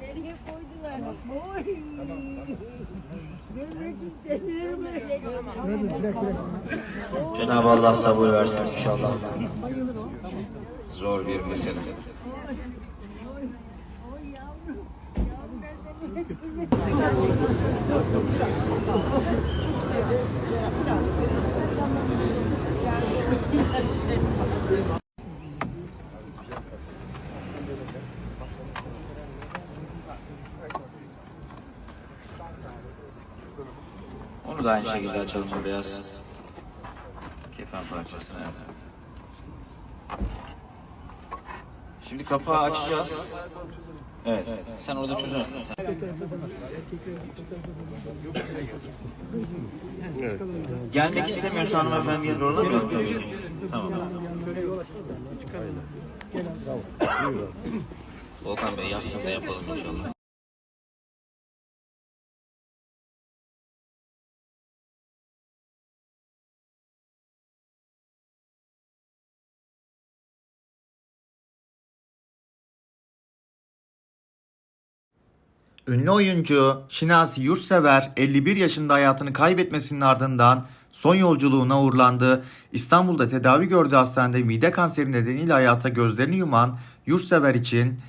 Nereye koydular? Oy. Cenab-ı Allah sabır versin inşallah. Zor bir mesele. Onu da aynı şekilde açalım bu beyaz kefen parçasını. evet. Şimdi kapağı açacağız. Evet. Sen orada çözersin. Sen. Gelmek istemiyorsa hanımefendiye zorlamıyorum tabii. Tamam. Volkan Bey yastığınıza yapalım inşallah. Ünlü oyuncu Şinasi Yurtsever 51 yaşında hayatını kaybetmesinin ardından son yolculuğuna uğurlandı. İstanbul'da tedavi gördüğü hastanede mide kanseri nedeniyle hayata gözlerini yuman Yurtsever için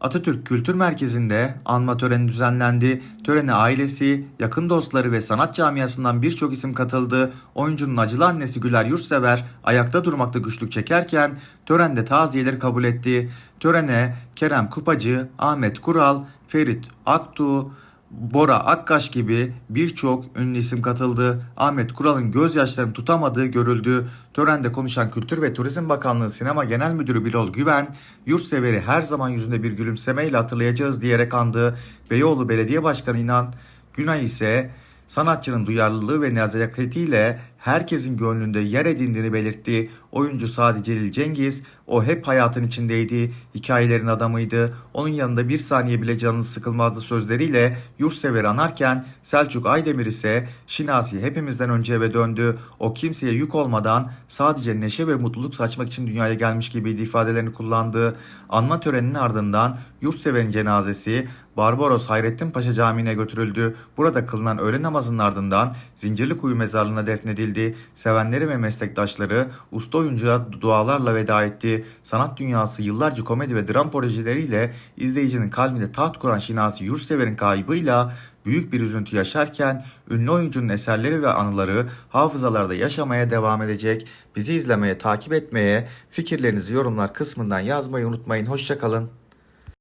Atatürk Kültür Merkezi'nde anma töreni düzenlendi. Törene ailesi, yakın dostları ve sanat camiasından birçok isim katıldı. Oyuncunun acılı annesi Güler Yurtsever ayakta durmakta güçlük çekerken törende taziyeleri kabul etti. Törene Kerem Kupacı, Ahmet Kural, Ferit Aktuğ, Bora Akkaş gibi birçok ünlü isim katıldı. Ahmet Kural'ın gözyaşlarını tutamadığı görüldü. Törende konuşan Kültür ve Turizm Bakanlığı Sinema Genel Müdürü Birol Güven, yurtseveri her zaman yüzünde bir gülümsemeyle hatırlayacağız diyerek andı. Beyoğlu Belediye Başkanı İnan Günay ise sanatçının duyarlılığı ve nezaketiyle herkesin gönlünde yer edindiğini belirtti. Oyuncu Sadi Celil Cengiz, o hep hayatın içindeydi, hikayelerin adamıydı. Onun yanında bir saniye bile canınız sıkılmazdı sözleriyle yurtsever anarken Selçuk Aydemir ise Şinasi hepimizden önce eve döndü. O kimseye yük olmadan sadece neşe ve mutluluk saçmak için dünyaya gelmiş gibiydi ifadelerini kullandı. Anma töreninin ardından yurtseverin cenazesi Barbaros Hayrettin Paşa Camii'ne götürüldü. Burada kılınan öğle namazının ardından Zincirlikuyu mezarlığına defnedildi. Sevenleri ve meslektaşları usta oyuncuya dualarla veda etti. Sanat dünyası yıllarca komedi ve dram projeleriyle izleyicinin kalbinde taht kuran Şinasi Yurtsever'in kaybıyla büyük bir üzüntü yaşarken ünlü oyuncunun eserleri ve anıları hafızalarda yaşamaya devam edecek. Bizi izlemeye, takip etmeye, fikirlerinizi yorumlar kısmından yazmayı unutmayın. Hoşçakalın.